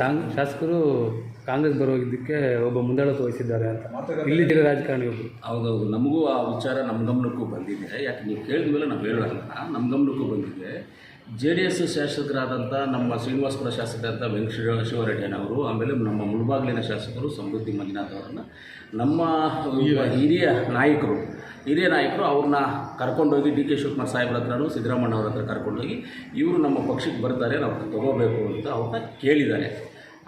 Kong ಶಾಸಕರು ಕಾಂಗ್ರೆಸ್ ಬರೋಗಿದ್ದಕ್ಕೆ ಒಬ್ಬ ಮುಂದಾಳತ್ವ ವಹಿಸಿದ್ದಾರೆ ಅಂತ. ಇಲ್ಲಿದ್ದಿರೋ ರಾಜಕಾರಣಿಯೊಬ್ಬರು ಹೌದೌದು. ನಮಗೂ ಆ ವಿಚಾರ ನಮ್ಮ ಗಮನಕ್ಕೂ ಬಂದಿದೆ. ಯಾಕೆ ನೀವು ಕೇಳಿದ ಮೇಲೆ ನಾವು ಹೇಳೋಲ್ಲ ನಮ್ಮ ಗಮನಕ್ಕೂ ಬಂದಿದೆ. ಜೆ ಡಿ ಎಸ್ ಶಾಸಕರಾದಂಥ ನಮ್ಮ ಶ್ರೀನಿವಾಸಪುರ ಶಾಸಕರಾದಂಥ ವೆಂಕಟ ಶಿವರೆಡ್ಡಿಯನವರು ಆಮೇಲೆ ನಮ್ಮ ಮುಳಬಾಗಿಲಿನ ಶಾಸಕರು ಸಮೃದ್ಧಿ ಮಂಜುನಾಥ್ ಅವರನ್ನು ನಮ್ಮ ಹಿರಿಯ ನಾಯಕರು ಹಿರಿಯ ನಾಯಕರು ಅವ್ರನ್ನ ಕರ್ಕೊಂಡೋಗಿ ಡಿ ಕೆ ಶಿವಕುಮಾರ್ ಸಾಹೇಬ್ರ ಹತ್ರನೂ ಸಿದ್ದರಾಮಣ್ಣ ಅವ್ರ ಹತ್ರ ಕರ್ಕೊಂಡೋಗಿ ಇವರು ನಮ್ಮ ಪಕ್ಷಕ್ಕೆ ಬರ್ತಾರೆ ನಾವು ತಗೋಬೇಕು ಅಂತ ಅವ್ರನ್ನ ಕೇಳಿದ್ದಾರೆ.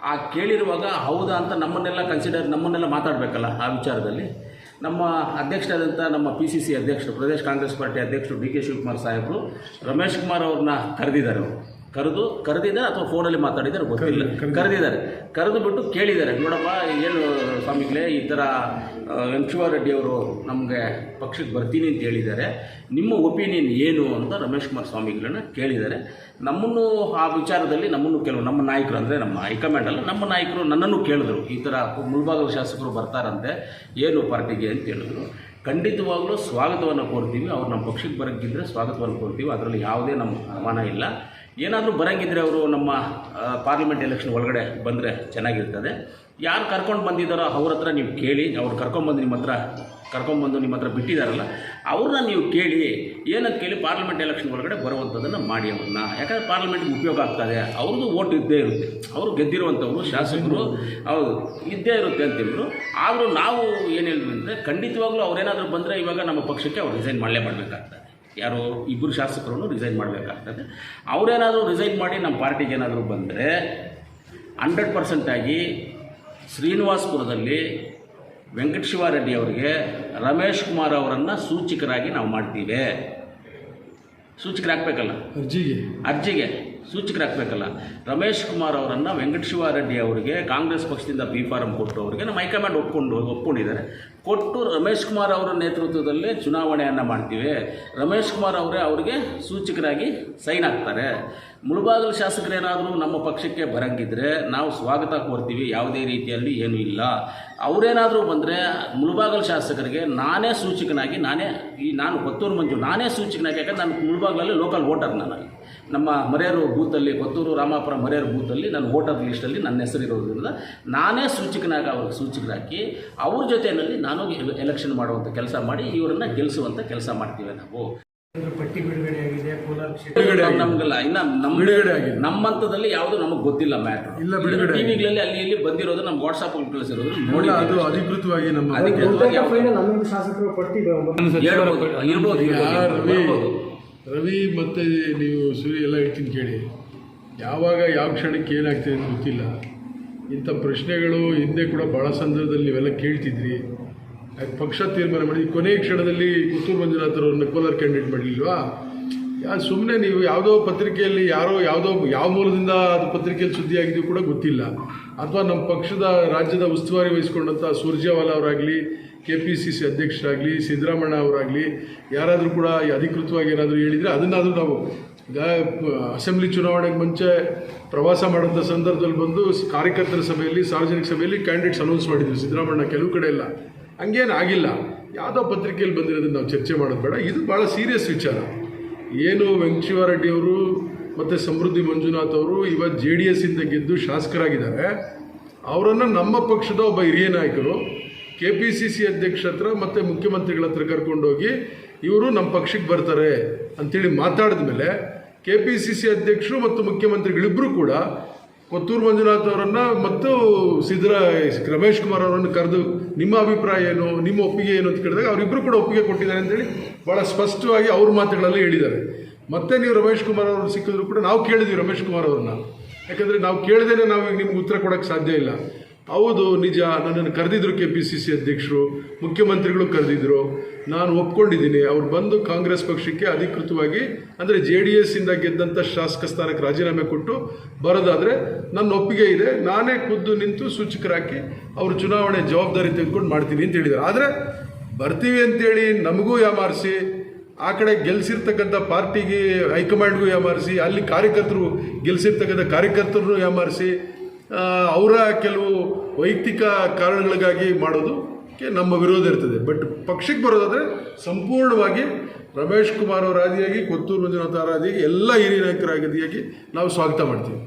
ಆ ಕೇಳಿರುವಾಗ ಹೌದಾ ಅಂತ ನಮ್ಮನ್ನೆಲ್ಲ ಕನ್ಸಿಡರ್ ನಮ್ಮನ್ನೆಲ್ಲ ಮಾತಾಡಬೇಕಲ್ಲ ಆ ವಿಚಾರದಲ್ಲಿ. ನಮ್ಮ ಅಧ್ಯಕ್ಷರಾದಂಥ ನಮ್ಮ ಪಿ ಸಿ ಸಿ ಅಧ್ಯಕ್ಷರು, ಪ್ರದೇಶ್ ಕಾಂಗ್ರೆಸ್ ಪಾರ್ಟಿ ಅಧ್ಯಕ್ಷರು ಡಿ ಕೆ ಶಿವಕುಮಾರ್ ಸಾಹೇಬರು, ರಮೇಶ್ ಕುಮಾರ್ ಅವ್ರನ್ನ ಕರೆದಿದ್ದಾರೆ ಅವರು. ಕರೆದು ಕರೆದಿದ್ದಾರೆ ಅಥವಾ ಫೋನಲ್ಲಿ ಮಾತಾಡಿದ್ದಾರೆ ಗೊತ್ತಿಲ್ಲ. ಕರೆದಿದ್ದಾರೆ ಕರೆದು ಬಿಟ್ಟು ಕೇಳಿದ್ದಾರೆ ನೋಡಪ್ಪ ಏನು ಸ್ವಾಮಿಗಳೇ ಈ ಥರ ರೆಡ್ಡಿ ಅವರು ನಮಗೆ ಪಕ್ಷಕ್ಕೆ ಬರ್ತೀನಿ ಅಂತ ಹೇಳಿದ್ದಾರೆ. ನಿಮ್ಮ ಒಪಿನಿಯನ್ ಏನು ಅಂತ ರಮೇಶ್ ಕುಮಾರ್ ಸ್ವಾಮಿಗಳನ್ನ ಕೇಳಿದ್ದಾರೆ. ನಮ್ಮನ್ನು ಆ ವಿಚಾರದಲ್ಲಿ ನಮ್ಮನ್ನು ಕೆಲವು ನಮ್ಮ ನಾಯಕರು ಅಂದರೆ ನಮ್ಮ ಹೈಕಮಾಂಡ್ ಅಲ್ಲ ನಮ್ಮ ನಾಯಕರು ನನ್ನನ್ನು ಕೇಳಿದ್ರು. ಈ ಥರ ಮುಳ್ಭಾಗದ ಶಾಸಕರು ಬರ್ತಾರಂತೆ ಏನು ಪಾರ್ಟಿಗೆ ಅಂತ ಹೇಳಿದ್ರು. ಖಂಡಿತವಾಗ್ಲೂ ಸ್ವಾಗತವನ್ನು ಕೋರ್ತೀವಿ. ಅವ್ರು ನಮ್ಮ ಪಕ್ಷಕ್ಕೆ ಬರೋಕ್ಕಿದ್ರೆ ಸ್ವಾಗತವನ್ನು ಕೋರ್ತೀವಿ. ಅದರಲ್ಲಿ ಯಾವುದೇ ನಮ್ಮ ಅನುಮಾನ ಇಲ್ಲ. ಏನಾದರೂ ಬರೋಂಗಿದ್ರೆ ಅವರು ನಮ್ಮ ಪಾರ್ಲಿಮೆಂಟ್ ಎಲೆಕ್ಷನ್ ಒಳಗಡೆ ಬಂದರೆ ಚೆನ್ನಾಗಿರ್ತದೆ. ಯಾರು ಕರ್ಕೊಂಡು ಬಂದಿದ್ದಾರೋ ಅವ್ರ ಹತ್ರ ನೀವು ಕೇಳಿ. ಅವ್ರು ಕರ್ಕೊಂಬಂದು ನಿಮ್ಮ ಹತ್ರ ಕರ್ಕೊಂಬಂದು ನಿಮ್ಮ ಹತ್ರ ಬಿಟ್ಟಿದ್ದಾರಲ್ಲ ಅವ್ರನ್ನ ನೀವು ಕೇಳಿ, ಏನಂತ ಕೇಳಿ ಪಾರ್ಲಿಮೆಂಟ್ ಎಲೆಕ್ಷನ್ ಒಳಗಡೆ ಬರುವಂಥದ್ದನ್ನು ಮಾಡಿ ಅವ್ರನ್ನ. ಯಾಕಂದರೆ ಪಾರ್ಲಿಮೆಂಟ್ಗೆ ಉಪಯೋಗ ಆಗ್ತದೆ. ಅವ್ರದ್ದು ಓಟ್ ಇದ್ದೇ ಇರುತ್ತೆ. ಅವರು ಗೆದ್ದಿರುವಂಥವ್ರು ಶಾಸಕರು, ಹೌದು, ಇದ್ದೇ ಇರುತ್ತೆ ಅಂತ ಆದರೂ ನಾವು ಏನು ಅಂದರೆ ಖಂಡಿತವಾಗ್ಲೂ ಅವ್ರೇನಾದರೂ ಬಂದರೆ ಇವಾಗ ನಮ್ಮ ಪಕ್ಷಕ್ಕೆ ಅವ್ರು ರಿಸೈನ್ ಮಾಡಲೇ ಮಾಡಬೇಕಾಗ್ತದೆ. ಯಾರು ಇಬ್ಬರು ಶಾಸಕರನ್ನು ರಿಸೈನ್ ಮಾಡಬೇಕಾಗ್ತದೆ. ಅವರೇನಾದರೂ ರಿಸೈನ್ ಮಾಡಿ ನಮ್ಮ ಪಾರ್ಟಿಗೆ ಏನಾದರೂ ಬಂದರೆ ಹಂಡ್ರೆಡ್ ಪರ್ಸೆಂಟಾಗಿ ಶ್ರೀನಿವಾಸಪುರದಲ್ಲಿ ವೆಂಕಟ ಶಿವಾರೆಡ್ಡಿ ಅವರಿಗೆ ರಮೇಶ್ ಕುಮಾರ್ ಅವರನ್ನು ಸೂಚಕರಾಗಿ ನಾವು ಮಾಡ್ತೀವಿ. ಸೂಚಕರಾಗಬೇಕಲ್ಲ? ಅರ್ಜಿಗೆ. ಅರ್ಜಿಗೆ. ಸೂಚಕರಾಗಬೇಕಲ್ಲ ರಮೇಶ್ ಕುಮಾರ್ ಅವರನ್ನು ವೆಂಕಟ ಶಿವಾರೆಡ್ಡಿ ಅವರಿಗೆ ಕಾಂಗ್ರೆಸ್ ಪಕ್ಷದಿಂದ ಬಿ ಫಾರಂ ಕೊಟ್ಟು ಅವರಿಗೆ ನಮ್ಮ ಹೈಕಮಾಂಡ್ ಒಪ್ಕೊಂಡು ಒಪ್ಕೊಂಡಿದ್ದಾರೆ. ಕೊಟ್ಟು ರಮೇಶ್ ಕುಮಾರ್ ಅವರ ನೇತೃತ್ವದಲ್ಲೇ ಚುನಾವಣೆಯನ್ನು ಮಾಡ್ತೀವಿ. ರಮೇಶ್ ಕುಮಾರ್ ಅವರೇ ಅವರಿಗೆ ಸೂಚಕರಾಗಿ ಸೈನ್ ಆಗ್ತಾರೆ ಮುಳುಬಾಗಲು ಶಾಸಕರೇನಾದರೂ ನಮ್ಮ ಪಕ್ಷಕ್ಕೆ ಬರಂಗಿದ್ರೆ ನಾವು ಸ್ವಾಗತ ಕೋರ್ತೀವಿ. ಯಾವುದೇ ರೀತಿಯಲ್ಲಿ ಏನೂ ಇಲ್ಲ. ಅವರೇನಾದರೂ ಬಂದರೆ ಮುಳುಬಾಗಲು ಶಾಸಕರಿಗೆ ನಾನೇ ಸೂಚಕನಾಗಿ ನಾನೇ ಈ ನಾನು ಕೊತ್ತೂರು ಮಂಜು ನಾನೇ ಸೂಚಕನಾಗಿ ಯಾಕಂದ್ರೆ ನಾನು ಮುಳುಬಾಗಲಲ್ಲಿ ಲೋಕಲ್ ವೋಟರ್ ನಾನು. ನಮ್ಮ ಮರೆಯರು ಬೂತಲ್ಲಿ ಕೊತ್ತೂರು ರಾಮಾಪುರ ಮರೆಯರು ಬೂತಲ್ಲಿ ನನ್ನ ವೋಟರ್ ಲಿಸ್ಟಲ್ಲಿ ನನ್ನ ಹೆಸರು ಇರೋದ್ರಿಂದ ನಾನೇ ಸೂಚಕನಾಗಿ ಅವ್ರಿಗೆ ಸೂಚಕರಾಕಿ ಅವ್ರ ಜೊತೆಯಲ್ಲಿ ನಾನು ಎಲೆಕ್ಷನ್ ಮಾಡುವಂಥ ಕೆಲಸ ಮಾಡಿ ಇವರನ್ನು ಗೆಲ್ಲಿಸುವಂಥ ಕೆಲಸ ಮಾಡ್ತೀವಿ ನಾವು. ಪಟ್ಟಿ ಬಿಡುಗಡೆಯಾಗಿದೆ ಕೋಲಾರ ಆಗಿದೆ. ಇನ್ನ ನಮ್ಮ ಬಿಡುಗಡೆ ಆಗಿದೆ. ನಮ್ಮಂತದಲ್ಲಿ ಯಾವುದು ನಮಗೆ ಗೊತ್ತಿಲ್ಲ ಮ್ಯಾಟ್ರ್ ಇಲ್ಲ, ಬಿಡುಗಡೆ ಟಿವಿಗಳಲ್ಲಿ ಅಲ್ಲಿ ಇಲ್ಲಿ ಬಂದಿರೋದು ನಮ್ಮ ವಾಟ್ಸಾಪ್ ಕಳಿಸಿರೋದು ನೋಡಿ ಅದು ಅಧಿಕೃತವಾಗಿ ನಮ್ಮ ಶಾಸಕರು ಪಟ್ಟಿ ಇರ್ಬೋದು, ರವಿ ಮತ್ತು ನೀವು ಸೂರ್ಯ ಎಲ್ಲ ಹೇಳ್ತೀನಿ ಕೇಳಿ. ಯಾವಾಗ, ಯಾವ ಕ್ಷಣಕ್ಕೆ ಏನಾಗ್ತದೆ ಅಂತ ಗೊತ್ತಿಲ್ಲ. ಇಂಥ ಪ್ರಶ್ನೆಗಳು ಹಿಂದೆ ಕೂಡ ಭಾಳ ಸಂದರ್ಭದಲ್ಲಿ ನೀವೆಲ್ಲ ಕೇಳ್ತಿದ್ರಿ. ಪಕ್ಷ ತೀರ್ಮಾನ ಮಾಡಿ, ಕೊನೆಯ ಕ್ಷಣದಲ್ಲಿ ಪುತ್ತೂರು ಮಂಜುನಾಥರವ್ರನ್ನ ಕೋಲಾರ ಕ್ಯಾಂಡಿಡೇಟ್ ಮಾಡಲಿಲ್ವಾ ಯಾ ಸುಮ್ಮನೆ ನೀವು ಯಾವುದೋ ಪತ್ರಿಕೆಯಲ್ಲಿ ಯಾರೋ ಯಾವುದೋ, ಯಾವ ಮೂಲದಿಂದ ಅದು ಪತ್ರಿಕೆಯಲ್ಲಿ ಸುದ್ದಿ ಆಗಿದೆಯೋ ಕೂಡ ಗೊತ್ತಿಲ್ಲ. ಅಥವಾ ನಮ್ಮ ಪಕ್ಷದ, ರಾಜ್ಯದ ಉಸ್ತುವಾರಿ ವಹಿಸ್ಕೊಂಡಂಥ ಸುರ್ಜೇವಾಲಾ ಅವರಾಗಲಿ ಕೆ ಪಿ ಸಿ ಸಿ ಅಧ್ಯಕ್ಷರಾಗಲಿ ಸಿದ್ದರಾಮಣ್ಣ ಅವರಾಗಲಿ, ಯಾರಾದರೂ ಕೂಡ ಅಧಿಕೃತವಾಗಿ ಏನಾದರೂ ಹೇಳಿದರೆ ಅದನ್ನಾದರೂ ನಾವು ಈಗ ಅಸೆಂಬ್ಲಿ ಚುನಾವಣೆಗೆ ಮುಂಚೆ ಪ್ರವಾಸ ಮಾಡೋಂಥ ಸಂದರ್ಭದಲ್ಲಿ ಬಂದು ಕಾರ್ಯಕರ್ತರ ಸಭೆಯಲ್ಲಿ, ಸಾರ್ವಜನಿಕ ಸಭೆಯಲ್ಲಿ ಕ್ಯಾಂಡಿಡೇಟ್ಸ್ ಅನೌನ್ಸ್ ಮಾಡಿದ್ವಿ. ಸಿದ್ದರಾಮಣ್ಣ ಕೆಲವು ಕಡೆ ಇಲ್ಲ. ಹಂಗೇನು ಆಗಿಲ್ಲ. ಯಾವುದೋ ಪತ್ರಿಕೆಯಲ್ಲಿ ಬಂದಿರೋದನ್ನು ನಾವು ಚರ್ಚೆ ಮಾಡೋದು ಬೇಡ. ಇದು ಭಾಳ ಸೀರಿಯಸ್ ವಿಚಾರ. ಏನು ವೆಂಕಟಶಿವಾರೆಡ್ಡಿ ಅವರು ಮತ್ತು ಸಮೃದ್ಧಿ ಮಂಜುನಾಥ್ ಅವರು ಇವತ್ತು ಜೆ ಡಿ ಎಸ್ಸಿಂದ ಗೆದ್ದು ಶಾಸಕರಾಗಿದ್ದಾರೆ. ಅವರನ್ನು ನಮ್ಮ ಪಕ್ಷದ ಒಬ್ಬ ಹಿರಿಯ ನಾಯಕರು ಕೆ ಪಿ ಸಿ ಸಿ ಅಧ್ಯಕ್ಷ ಹತ್ರ ಮತ್ತು ಮುಖ್ಯಮಂತ್ರಿಗಳ ಹತ್ರ ಕರ್ಕೊಂಡೋಗಿ ಇವರು ನಮ್ಮ ಪಕ್ಷಕ್ಕೆ ಬರ್ತಾರೆ ಅಂತೇಳಿ ಮಾತಾಡಿದ ಮೇಲೆ ಕೆ ಪಿ ಸಿ ಸಿ ಅಧ್ಯಕ್ಷರು ಮತ್ತು ಮುಖ್ಯಮಂತ್ರಿಗಳಿಬ್ಬರು ಕೂಡ ಕೊತ್ತೂರು ಮಂಜುನಾಥ್ ಅವರನ್ನು ಮತ್ತು ಸಿದ್ದರ, ರಮೇಶ್ ಕುಮಾರ್ ಅವರನ್ನು ಕರೆದು ನಿಮ್ಮ ಅಭಿಪ್ರಾಯ ಏನು, ನಿಮ್ಮ ಒಪ್ಪಿಗೆ ಏನು ಅಂತ ಕೇಳಿದಾಗ ಅವರಿಬ್ಬರು ಕೂಡ ಒಪ್ಪಿಗೆ ಕೊಟ್ಟಿದ್ದಾರೆ ಅಂತೇಳಿ ಭಾಳ ಸ್ಪಷ್ಟವಾಗಿ ಅವ್ರ ಮಾತುಗಳಲ್ಲಿ ಹೇಳಿದ್ದಾರೆ. ಮತ್ತೆ ನೀವು ರಮೇಶ್ ಕುಮಾರ್ ಅವರು ಸಿಕ್ಕಿದ್ರು ಕೂಡ ನಾವು ಕೇಳಿದ್ವಿ ರಮೇಶ್ ಕುಮಾರ್ ಅವ್ರನ್ನ. ಯಾಕಂದರೆ ನಾವು ಕೇಳ್ದೇನೆ ನಾವು ಈಗ ನಿಮ್ಗೆ ಉತ್ತರ ಕೊಡೋಕ್ಕೆ ಸಾಧ್ಯ ಇಲ್ಲ. ಹೌದು, ನಿಜ. ನನ್ನನ್ನು ಕರೆದಿದ್ರು ಕೆ ಪಿ ಸಿ ಸಿ ಅಧ್ಯಕ್ಷರು, ಮುಖ್ಯಮಂತ್ರಿಗಳು ಕರೆದಿದ್ರು. ನಾನು ಒಪ್ಕೊಂಡಿದ್ದೀನಿ. ಅವ್ರು ಬಂದು ಕಾಂಗ್ರೆಸ್ ಪಕ್ಷಕ್ಕೆ ಅಧಿಕೃತವಾಗಿ, ಅಂದರೆ ಜೆ ಡಿ ಎಸ್ಸಿಂದ ಗೆದ್ದಂಥ ಶಾಸಕ ಸ್ಥಾನಕ್ಕೆ ರಾಜೀನಾಮೆ ಕೊಟ್ಟು ಬರೋದಾದರೆ ನನ್ನ ಒಪ್ಪಿಗೆ ಇದೆ. ನಾನೇ ಖುದ್ದು ನಿಂತು ಸೂಚಕರಾಕಿ ಅವರು ಚುನಾವಣೆ ಜವಾಬ್ದಾರಿ ತೆಗೆದುಕೊಂಡು ಮಾಡ್ತೀನಿ ಅಂತ ಹೇಳಿದ್ದಾರೆ. ಆದರೆ ಬರ್ತೀವಿ ಅಂತೇಳಿ ನಮಗೂ ಯಾಮಾರಿಸಿ, ಆ ಕಡೆ ಗೆಲ್ಸಿರ್ತಕ್ಕಂಥ ಪಾರ್ಟಿಗೆ ಹೈಕಮಾಂಡ್ಗೂ ಯಾಮಾರಿಸಿ, ಅಲ್ಲಿ ಕಾರ್ಯಕರ್ತರು ಗೆಲ್ಸಿರ್ತಕ್ಕಂಥ ಕಾರ್ಯಕರ್ತರನ್ನು ಯಾಮಾರಿಸಿ ಅವರ ಕೆಲವು ವೈಯಕ್ತಿಕ ಕಾರಣಗಳಿಗಾಗಿ ಮಾಡೋದು ನಮ್ಮ ವಿರೋಧ ಇರ್ತದೆ. ಬಟ್ ಪಕ್ಷಕ್ಕೆ ಬರೋದಾದರೆ ಸಂಪೂರ್ಣವಾಗಿ ರಮೇಶ್ ಕುಮಾರ್ ಅವರಾದಿಯಾಗಿ ಕೊತ್ತೂರು ಮಂಜುನಾಥ್ ಅವರ ಆದಿಯಾಗಿ, ಎಲ್ಲ ಹಿರಿಯ ನಾಯಕರ ಆದಿಯಾಗಿ ನಾವು ಸ್ವಾಗತ ಮಾಡ್ತೀವಿ.